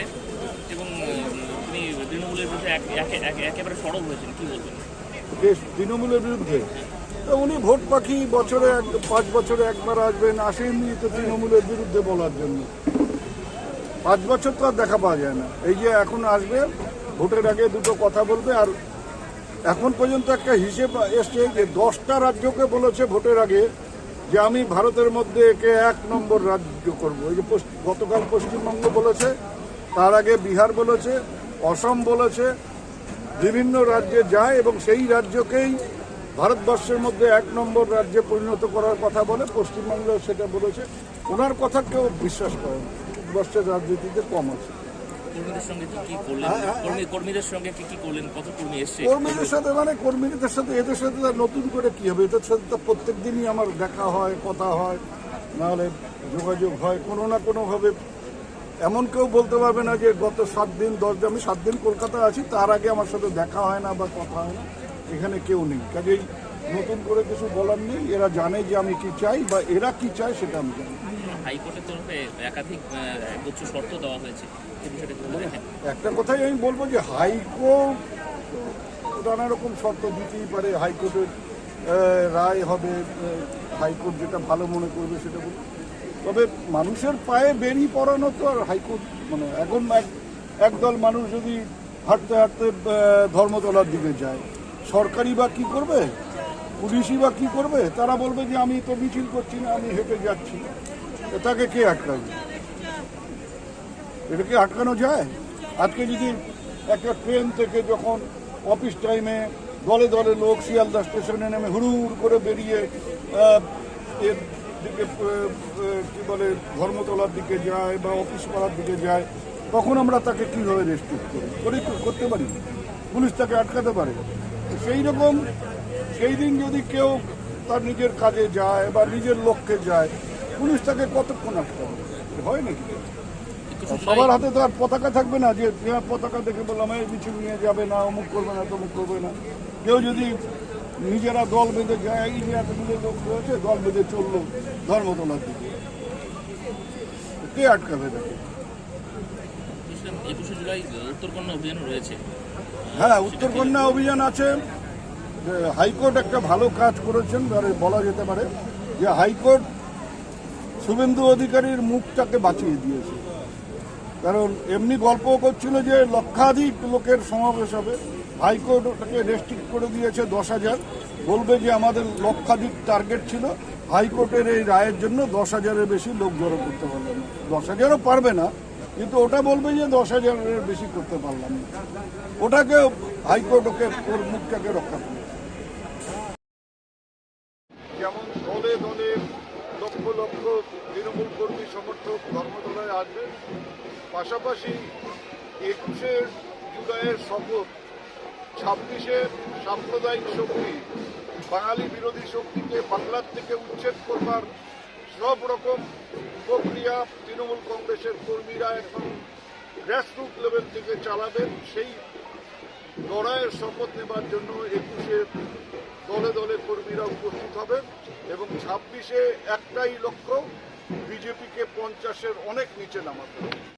এসেছিলেন এবং তিনি তৃণমূলের বিরুদ্ধে এক- একে- একে- একেবারে সরব হয়েছেন বলবেন? তৃণমূলের বিরুদ্ধে? উনি ভোট পাখি বছরে এক, পাঁচ বছরে একবার আসবেন, আসেননি তো তৃণমূলের বিরুদ্ধে বলার জন্য। পাঁচ বছর তো আর দেখা পাওয়া যায় না। এই যে এখন আসবে, ভোটের আগে দুটো কথা বলবে, আর এখন পর্যন্ত একটা হিসেব এসছে যে দশটা রাজ্যকে বলেছে ভোটের আগে যে আমি ভারতের মধ্যে একে এক নম্বর রাজ্য করব। এই যে গতকাল পশ্চিমবঙ্গ বলেছে তার আগে বিহার বলেছে অসম বলেছে বিভিন্ন রাজ্যে যায় এবং সেই রাজ্যকেই ভারতবর্ষের মধ্যে এক নম্বর রাজ্যে পরিণত করার কথা বলে পশ্চিমবঙ্গ সেটা বলেছে। ওনার কথা কেউ বিশ্বাস করে না। ভারতবর্ষের রাজনীতিতে কম আছে। কর্মীদের সঙ্গে কি কি করলেন? কর্মী কর্মীদের কত কর্মী এসছে? সাথে মানে কর্মীদের সাথে এদের সাথে নতুন করে কি হবে? এদের সাথে তো প্রত্যেক দিনই আমার দেখা হয় কথা হয় নাহলে যোগাযোগ হয় কোনো না কোনোভাবে এমন কেউ বলতে পারবে না যে গত সাত দিন দশ দিন আমি সাত দিন কলকাতা আছি তার আগে আমার সাথে দেখা হয় না বা কথা হয় না। এখানে কেউ নেই। কাজেই নতুন করে কিছু বলার নেই। এরা জানে যে আমি কি চাই বা এরা কি চায় সেটা আমি জানি হাইকোর্টের তরফে একাধিক আহ, শর্ত দেওয়া হয়েছে। এই বিষয়টা কি বলে দেখেন একটা কথাই আমি বলব যে হাইকোর্ট নানা রকম শর্ত দিতেই পারে। হাইকোর্টের রায় হবে হাইকোর্ট যেটা ভালো মনে করবে সেটা বলবে তবে মানুষের পায়ে বেরিয়ে পড়ানো তো আর হাইকোর্ট মানে এখন এক- একদল মানুষ যদি হাঁটতে হাঁটতে ধর্মতলার দিকে যায়, সরকারি বা কি করবে? পুলিশই বা কি করবে? তারা বলবে যে আমি তো মিছিল করছি না, আমি হেঁটে যাচ্ছি। তাকে কে আটকাবে এটাকে আটকানো যায়? আজকে যদি একটা ট্রেন থেকে যখন অফিস টাইমে দলে দলে লোক শিয়ালদা স্টেশনে নেমে হুড়ুর করে বেরিয়ে দিকে কি বলে ধর্মতলার দিকে যায় বা অফিস পাড়ার দিকে যায় তখন আমরা তাকে কীভাবে রেস্ট্রিক্ট করি? করি করতে পারি? পুলিশ তাকে আটকাতে পারে। সেই রকম সেই দিন যদি কেউ তার নিজের কাজে যায় বা নিজের লক্ষ্যে যায় পুলিশ তাকে কতক্ষণ আটকাবে? হয় নাকি? সবার হাতে তো আর পতাকা থাকবে না যে হ্যাঁ, পতাকা দেখে বললাম এই মিছিল নিয়ে যাবে না অমুক করবে না তমুক করবে না। কেউ যদি নিজেরা দল বেঁধে যায় এই যে এতগুলো লোক রয়েছে দল বেঁধে চলল ধর্মতলার দিকে। কে আটকাবে তাকে? একুশে জুলাই উত্তরকন্যা অভিযান রয়েছে। হ্যাঁ উত্তরকন্যা অভিযান আছে। হাইকোর্ট একটা ভালো কাজ করেছেন বলা যেতে পারে যে হাইকোর্ট শুভেন্দু অধিকারীর মুখটাকে বাঁচিয়ে দিয়েছে। কারণ এমনি গল্প করছিল যে লক্ষাধিক লোকের সমাবেশ হবে। হাইকোর্ট ওটাকে রেস্ট্রিক্ট করে দিয়েছে দশ হাজার। বলবে যে আমাদের লক্ষাধিক টার্গেট ছিল, হাইকোর্টের এই রায়ের জন্য দশ হাজারের বেশি লোক জড়ো করতে পারবে না। দশ হাজারও পারবে না, কিন্তু ওটা বলবে যে দশ হাজারের বেশি করতে পারলাম না। ওটাকে হাইকোর্ট ওকে ওর মুখটাকে রক্ষা করে যেমন দলে দলে লক্ষ লক্ষ কর্মী, সমর্থক, ধর্মতলায় আসবে। পাশাপাশি একুশে জুলাইয়ের শপথ ছাব্বিশে সাম্প্রদায়িক শক্তি, বাঙালি বিরোধী শক্তিকে বাংলার থেকে উচ্ছেদ করবার সব রকম প্রক্রিয়া তৃণমূল কংগ্রেসের কর্মীরা এখন গ্রাসরুট লেভেল থেকে চালাবেন। সেই লড়াইয়ের শপথ নেবার জন্য একুশে দলে দলে কর্মীরা উপস্থিত হবেন এবং ছাব্বিশে একটাই লক্ষ্য, বিজেপিকে পঞ্চাশের অনেক নিচে নামাতে হবে।